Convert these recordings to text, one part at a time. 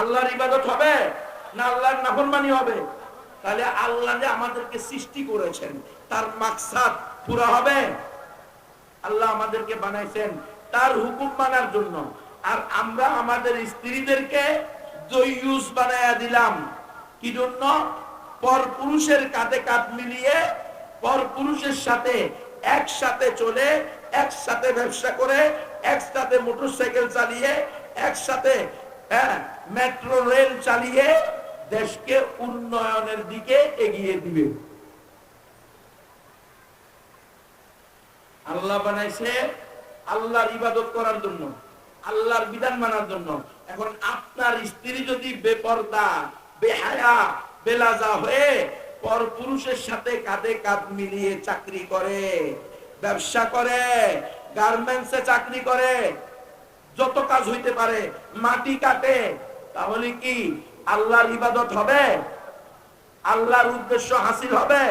আল্লাহর ইবাদত হবে না আল্লাহর নাফরমানি হবে? তাহলে আল্লাহ যে আমাদেরকে সৃষ্টি করেছেন, তার মাকসাদ পুরা হবে? আল্লাহ আমাদেরকে বানাইছেন তার হুকুম মানার জন্য। আর আমরা আমাদের স্ত্রীদেরকে জয়ুস বানায়া দিলাম। কি জন্য? পর পুরুষের কাঁধে কাঁধ মিলিয়ে পর পুরুষের সাথে একসাথে চলে, একসাথে ব্যবসা করে, একসাথে মোটরসাইকেল চালিয়ে, একসাথে হ্যাঁ মেট্রো রেল চালিয়ে দেশকে উন্নয়নের দিকে এগিয়ে দিবে। আল্লাহ বানাইছে আল্লাহর ইবাদত করার জন্য, আল্লাহর বিধান মানার জন্য। এখন আপনার স্ত্রী যদি বেপর্দা, বেহায়া, বেলাজা হয়ে পর পুরুষের সাথে কাঁধে কাঁধ মিলিয়ে চাকরি করে, ব্যবসা করে গার্মেন্টসে চাকরি করে যত কাজ হইতে পারে, মাটি কাটে, তাহলে কি আল্লাহর ইবাদত হবে? আল্লাহর উদ্দেশ্য হাসিল হবে?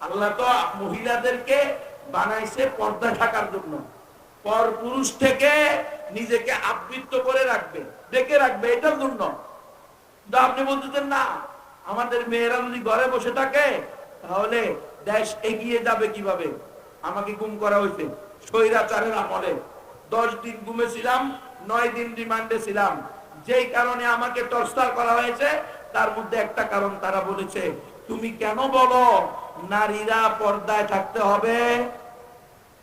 আল্লাহ তো মহিলাদেরকে বানাইছে পর্দা ঢাকার জন্য। পর পুরুষ থেকে নিজেকে আবৃত্ত করে রাখবে, ডেকে রাখবে, এটার জন্য। আপনি বলতেছেন, না, আমাদের মেয়েরা যদি ঘরে বসে থাকে, তাহলে দেশ এগিয়ে যাবে কীভাবে? আমাকে গুম করা হয়েছে। স্বৈরাচারের আমলে। দশ দিন ঘুমেছিলাম, নয় দিন রিমান্ডে ছিলাম। যেই কারণে আমাকে টর্চার করা হয়েছে, তার মধ্যে একটা কারণ তারা বলেছে, তুমি কেন বলো? নারীরা পর্দায় থাকতে হবে।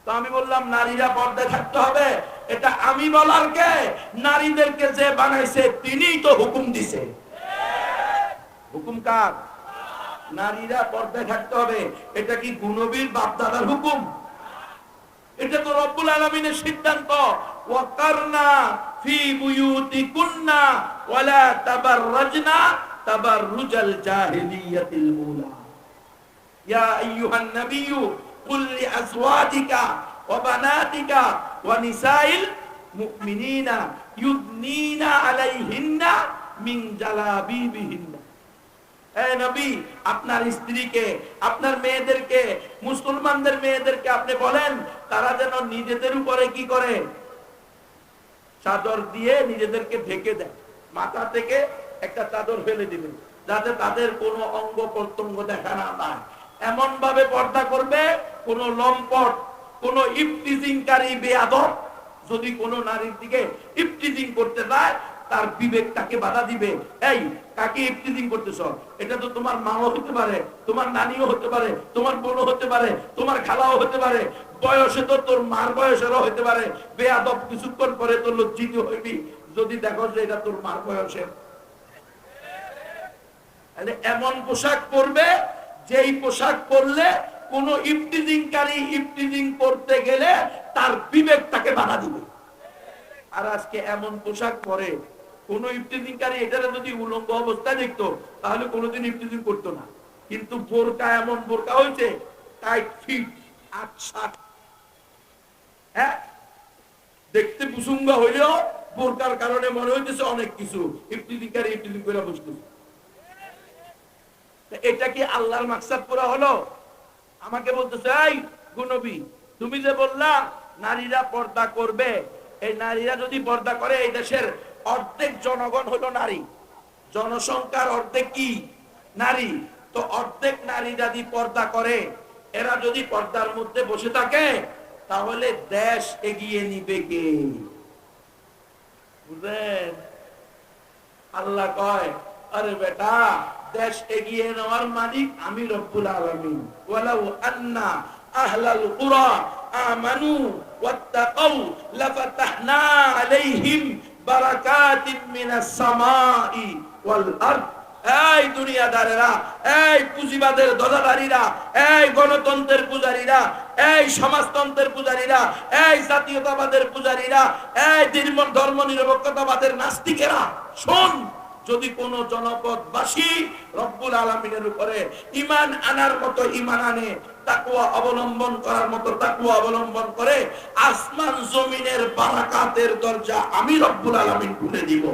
তো আমি বললাম, নারীরা পর্দায় থাকতে হবে? এটা আমি বলার কে? নারীদেরকে যে বানাইছে, তিনিই তো হুকুম দিছে। হুকুম কার? নারীরা পর্দায় থাকতে হবে। এটা কি গুণবীর বাপদাদার হুকুম? এটা তো রব্বুল আলমিনের সিদ্ধান্ত। ওয়াকারনা ফি বুয়ুতিকুন্না ওয়ালা তাবাররাজনা তাবাররুজাল জাহিলিয়াতিল উলা। ইয়া আইয়ুহান নাবিয়্যু, কুল লিআজওয়াজিকা ওয়া বানাতিকা ওয়া নিসাইল মুমিনিনা, ইউদনিনা আলাইহিন্না মিন জালাবিবিহিন্না। আপনার স্ত্রীকে, আপনার মেয়েদেরকে, মুসলমানদের মেয়েদেরকে আপনি বলেন, তারা যেন নিজেদের উপরে কি করে? চাদর দিয়ে নিজেদেরকে ঢেকে দেয়। মাথা থেকে একটা চাদর ফেলে দিবে, যাতে তাদের কোনো অঙ্গ প্রত্যঙ্গ দেখা না পায়। এমন ভাবে পর্দা করবে, কোন লম্পট, কোন ইফটিজিংকারী বেয়াদব যদি কোনো নারীর দিকে ইফটিজিং করতে যায় তার বিবেক তাকে বাধা দিবে। এই, কাকে ইফতিজিং করতেছ? এটা তো তোমার মাও হতে পারে, তোমার নানিও হতে পারে, তোমার বোনও হতে পারে, তোমার খালাও হতে পারে। বয়সে তো তোর মার বয়সেরও হতে পারে। বেয়াদব কিছুক্ষণ পরে তোর লজ্জিত হইবি। যদি দেখো যে এটা তোর মার বয়সের। এমন পোশাক পরবে, যেই পোশাক পরলে কোন ইফতিজিংকারী ইফতিজিং করতে গেলে তার বিবেক তাকে বাধা দিবে। আর আজকে এমন পোশাক পরে কোন ইফতিজিংকারী এটারে যদি উলঙ্গ অবস্থায় দেখতো, তাহলে কোনোদিন ইফতিজিং করতো না। কিন্তু বোরকা এমন বোরকা হয়েছে টাইট ফিট সাত হ্যাঁ? দেখতে কুসুঙ্গ হইলেও বোরকার কারণে মনে হইতেছে অনেক কিছু। ইফতিজিংকারী ইফতিজিং করে বসতেছে। তা এটা কি আল্লাহর মাকসাদ পুরা হলো? আমাকে বলতেছে, এই গুনবী, তুমি যে বললা, নারীরা পর্দা করবে। এই নারীরা যদি পর্দা করে, এই দেশের অর্ধেক জনগণ হলো নারী। জনসংখ্যার অর্ধেক কি? নারী। তো অর্ধেক নারী যদি পর্দা করে, এরা যদি পর্দার মধ্যে বসে থাকে, তাহলে দেশ এগিয়ে নিবে কে? বুঝলেন? আল্লাহ কয়, আরে বেটা, দেশ এগিয়ে নেওয়ার মালিক আমি রব্বুল আলামিন। ওয়ালাউ আন্না আহলাল কুরা আমানু ওয়াত্তাকাউ লাফাতাহনা আলাইহিম আরদ। এই দুনিয়াদারেরা, এই পুঁজিবাদের দলাদারীরা এই গণতন্ত্রের পূজারীরা, এই সমাজতন্ত্রের পূজারীরা, এই জাতীয়তাবাদের পূজারীরা, এই ধর্ম নিরপেক্ষতাবাদের নাস্তিকেরা, শোন, যদি কোন জনপদবাসী রব্বুল আলমিনের উপরে ইমান আনার মতো ইমান আনে তাকুয়া অবলম্বন করার মতো তাকুয়া অবলম্বন করে আসমান জমিনের বারাকাতের দরজা আমি রব্বুল আলমিন খুলে দিব।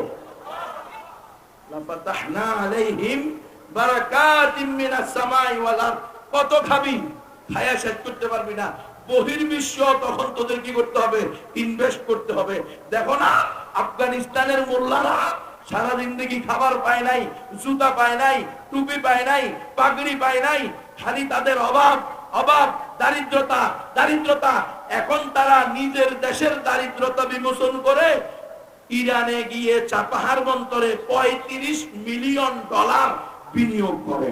আফগানিস্তানের মোল্লারা সারা জিন্দগি খাবার পায় নাই, জুতা পায় নাই, টুপি পায় নাই, পাগড়ি পায় নাই, খালি তাদের অভাব। অভাব, দারিদ্রতা দারিদ্রতা। এখন তারা নিজের দেশের দারিদ্রতা বিমোচন করে ইরানে গিয়ে চাপাহার মন্তরে পঁয়ত্রিশ মিলিয়ন ডলার বিনিয়োগ করে।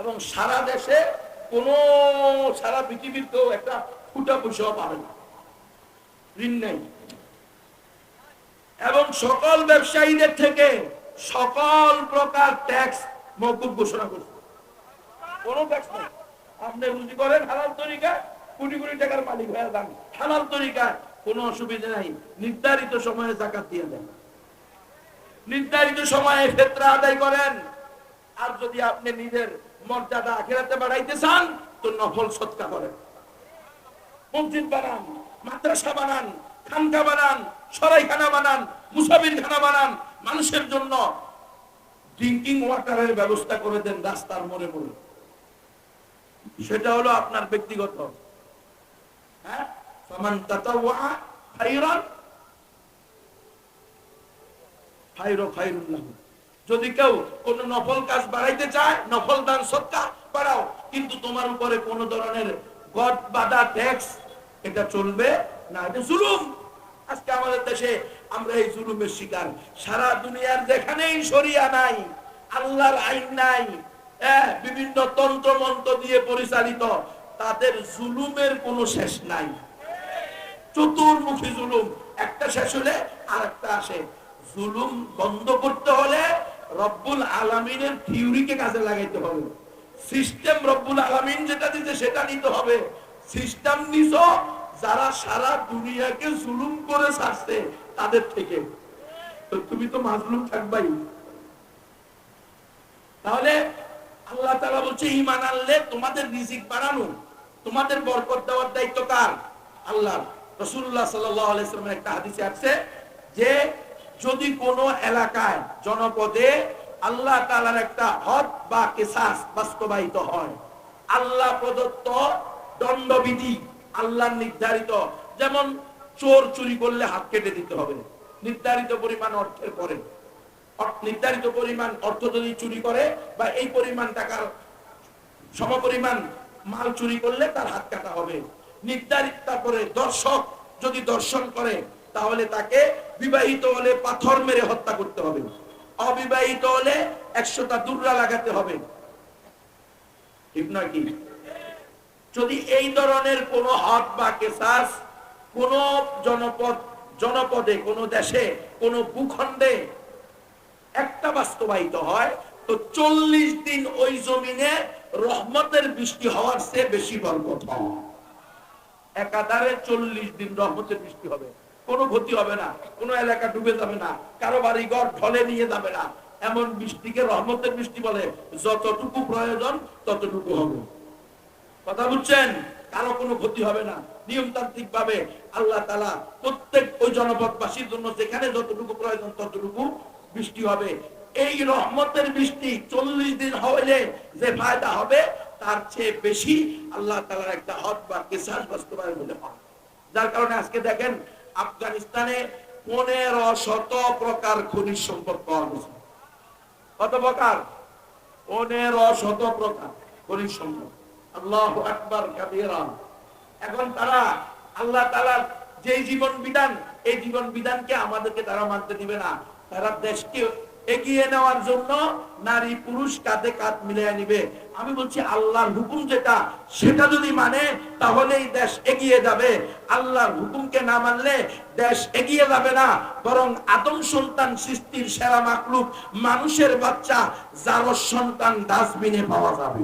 এবং সারা দেশে কোন, সারা পৃথিবীর কেউ একটা ফুটা পয়সাও পাবে না। ঋণ নেই। এবং সকল ব্যবসায়ীদের থেকে সকল প্রকার ট্যাক্স মৌকুব ঘোষণা করছে কোনো ট্যাক্স নেই। আপনি রুজি করেন, হালাল তরিকা কোটি কোটি টাকার মালিক হয়ে যান। হালাল তরিকা কোনো অসুবিধা নাই। নির্ধারিত সময়ে জাকাত দিয়ে দেন। নির্ধারিত সময়ে ফেতরা আদায় করেন। আর যদি আপনি নিজের মর্যাদা আখেরাতে বাড়াইতে চান, তো নফল সৎকা করেন। মসজিদ বানান, মাদ্রাসা বানান, খানকা বানান, সরাইখানা বানান মুসাফির খানা বানান, মানুষের জন্য ড্রিঙ্কিং ওয়াটারের ব্যবস্থা করে দেন রাস্তার মোড়ে মোড়ে। সেটা হলো আপনার ব্যক্তিগত। হ্যাঁ? যদি কেউ কোন নফল কাজ বাড়াইতে চায়, নফল দান সত্তা বাড়াও। কিন্তু তোমার উপরে কোন ধরনের গদ বাধা ট্যাক্স এটা চলবে না, এটা জুলুম। আজকে আমাদের দেশে আমরা এই জুলুমের শিকার। সারা দুনিয়ার যেখানেই সরিয়া নাই আল্লাহর আইন নাই হ্যাঁ, বিভিন্ন তন্ত্র মন্ত্র দিয়ে পরিচালিত তাদের জুলুমের কোনো শেষ নাই। চতুর্মুখী জুলুম একটা শেষ হলে আর একটা আসে। জুলুম বন্ধ করতে হলে রব্বুল আলমিনের থিওরিকে কাজে লাগাইতে হবে। সিস্টেম রব্বুল আলমিন যেটা দিতে সেটা নিতে হবে। সিস্টেম নিছ যারা সারা দুনিয়াকে জুলুম করে ছাড়ছে তাদের থেকে। তো তুমি তো মাজলুম থাকবাই। তাহলে আল্লাহ তালা বলছে ইমান আনলে তোমাদের রিজিক বাড়ানো, তোমাদের বরকত দেওয়ার দায়িত্ব কার? আল্লাহ রসুল্লাহ সাল্লামের একটা হাদিসে আছে যে, যদি কোনো এলাকায়, জনপদে আল্লাহ তালার একটা হদ বা কেসাস বাস্তবায়িত হয়, আল্লাহ প্রদত্ত দণ্ডবিধি আল্লাহ নির্ধারিত, যেমন চোর চুরি করলে হাত কেটে দিতে হবে। নির্ধারিত পরিমাণ অর্থের পরে। নির্ধারিত পরিমাণ অর্থ যদি চুরি করে বা এই পরিমাণ টাকার সমপরিমাণ মাল চুরি করলে তার হাত কাটা হবে। নির্ধারিত তারপরে দর্শক যদি দর্শন করে, তাহলে তাকে বিবাহিত হলে পাথর মেরে হত্যা করতে হবে। অবিবাহিত হলে একশোটা দুর্রা লাগাতে হবে। ঠিক নয় কি? যদি এই ধরনের কোন হক বা কেসাস কোন জনপদ, জনপদে, কোন দেশে, কোন ভূখণ্ডে একটা বাস্তবায়িত হয়, তো চল্লিশ দিন ওই জমিনে রহমতের বৃষ্টি হওয়ার চেয়ে বেশি বরকত একাধারে চল্লিশ দিন রহমতের বৃষ্টি হবে। কোনো ক্ষতি হবে না, কোনো এলাকা ডুবে যাবে না, কারও বাড়ি ঘর ঢলে নিয়ে যাবে না। এমন বৃষ্টিকে রহমতের বৃষ্টি বলে। যতটুকু প্রয়োজন, ততটুকু হবে। কথা বুঝছেন? কারও কোনো ক্ষতি হবে না। নিয়মতান্ত্রিক ভাবে আল্লাহ তালা প্রত্যেক ওই জনপদবাসীর জন্য যেখানে যতটুকু প্রয়োজন ততটুকু বৃষ্টি হবে। এই রহমতের বৃষ্টি চল্লিশ দিন হইলে যে ফায়দা হবে, তার চেয়ে বেশি আল্লাহ তালার একটা হদ বা কেসাস বাস্তবায়ন হলে হয় যার কারণে আজকে দেখেন, আফগানিস্তানে পনেরো শত প্রকার খনিজ সম্পদ পাওয়া গেছে। কত প্রকার? পনেরো শত প্রকার খনিজ সম্পদ। আল্লাহ আকবার কাবিরা। এখন তারা আল্লাহ তালার যে জীবন বিধান, এই জীবন বিধানকে আমাদেরকে তারা মানতে দিবে না। তারা দেশকে এগিয়ে নেওয়ার জন্য নারী, পুরুষ কাঁধে কাঁধ মিলিয়ে নিবে। আমি বলছি, আল্লাহর হুকুম যেটা, সেটা যদি মানে তাহলে দেশ এগিয়ে যাবে। আল্লাহর হুকুমকে না মানলে দেশ এগিয়ে যাবে না। বরং আদম সন্তান সৃষ্টির সেরা মাকলুক মানুষের বাচ্চা যার সন্তান ডাস্টবিনে পাওয়া যাবে।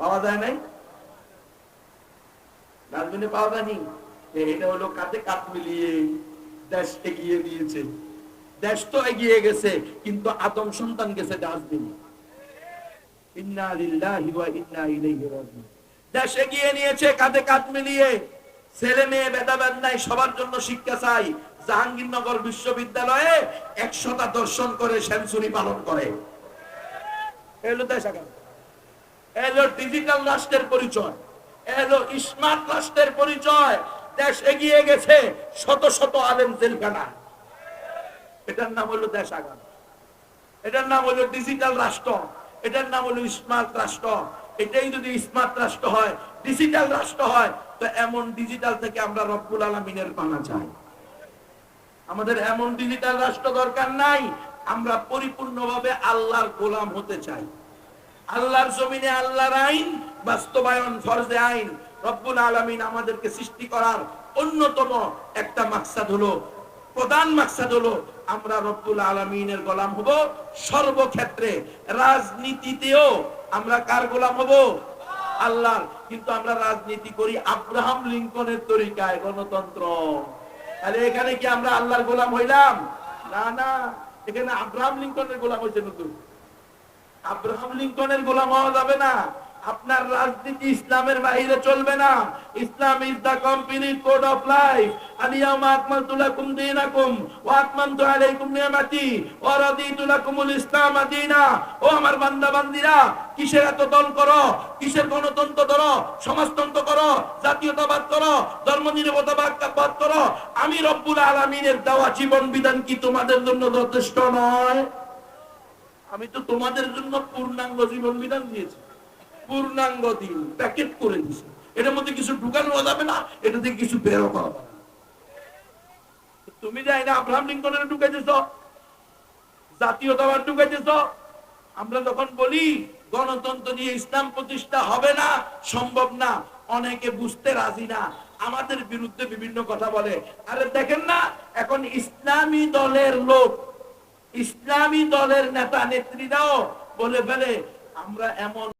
পাওয়া যায় নাই? ডাস্টবিনে পাওয়া যায়নি? এটা হলো কাঁধে কাঁধ মিলিয়ে দেশ এগিয়ে দিয়েছে। দেশ তো এগিয়ে গেছে, কিন্তু আদম সন্তান গেছে ডাস্টবিনে। ছেলে সবার জন্য শিক্ষা চাই। জাহাঙ্গীরনগর বিশ্ববিদ্যালয়ে একশোটা দর্শন করে সেঞ্চুরি পালন করে। এলো দেশ এলো ডিজিটাল রাষ্ট্রের পরিচয়। এলো স্মার্ট রাষ্ট্রের পরিচয়। দেশ এগিয়ে গেছে শত শত আলেম জেলখানা। এটার নাম হলো দেশ এটার নাম হলো ডিজিটাল রাষ্ট্র। এটার নাম হলো স্মার্ট রাষ্ট্র। এটাই যদি স্মার্ট রাষ্ট্র হয়, ডিজিটাল রাষ্ট্র হয়, তো এমন ডিজিটাল থেকে আমরা রব্বুল আলমিনের পানা চাই। আমাদের এমন ডিজিটাল রাষ্ট্র দরকার নাই, আমরা পরিপূর্ণভাবে আল্লাহর গোলাম হতে চাই। আল্লাহর জমিনে আল্লাহর আইন, বাস্তবায়ন ফরজে আইন, রব্বুল আলমিন আমাদেরকে সৃষ্টি করার অন্যতম একটা মাকসাদ হলো, প্রধান মাকসাদ হলো, আমরা রব্বুল আলমিনের গোলাম হব সর্বক্ষেত্রে। রাজনীতিতেও আমরা কার গোলাম হব? আল্লাহর। কিন্তু আমরা রাজনীতি করি আব্রাহাম লিঙ্কনের তরিকায়, গণতন্ত্র। তাহলে এখানে কি আমরা আল্লাহর গোলাম হইলাম? না না, এখানে আব্রাহাম লিঙ্কনের গোলাম হয়েছে নতুন। আব্রাহাম লিঙ্কনের গোলাম হওয়া যাবে না। আপনার রাজনীতি ইসলামের বাইরে চলবে না। Islam is the complete code of life আলিয়াউমা আকমালতু লাকুম দীনাকুম ওয়া আতমামতু আলাইকুম নিয়ামাতি ওয়া রাদিতু লাকুমুল ইসলাম দীনা ও আমার বান্দা বান্দিরা কিসের এত দল করো? কিসের গণতন্ত্র ধরো? সমাজতন্ত্র করো? জাতীয়তাবাদ করো? ধর্মনিরপেক্ষতাবাদ করো? আমি রব্বুল আলামিনের দেওয়া জীবন বিধান কি তোমাদের জন্য যথেষ্ট নয়? আমি তো তোমাদের জন্য পূর্ণাঙ্গ জীবন বিধান দিয়েছি। পূর্ণাঙ্গ দিন, প্যাকেট করে দিছি এটার মধ্যে কিছু ঢুকানো যাবে না, এটা থেকে কিছু বেরো যাবে তুমি যাই না, আব্রাহাম লিঙ্কনের ঢুকাইতেছ, জাতীয়তাবাদ ঢুকাইতেছ, আমরা যখন বলি গণতন্ত্র দিয়ে ইসলাম প্রতিষ্ঠা হবে না, সম্ভব না, অনেকে বুঝতে রাজি না, আমাদের বিরুদ্ধে বিভিন্ন কথা বলে। আরে দেখেন না, এখন ইসলামী দলের লোক ইসলামী দলের নেতা নেত্রীরাও বলে ফেলে আমরা এমন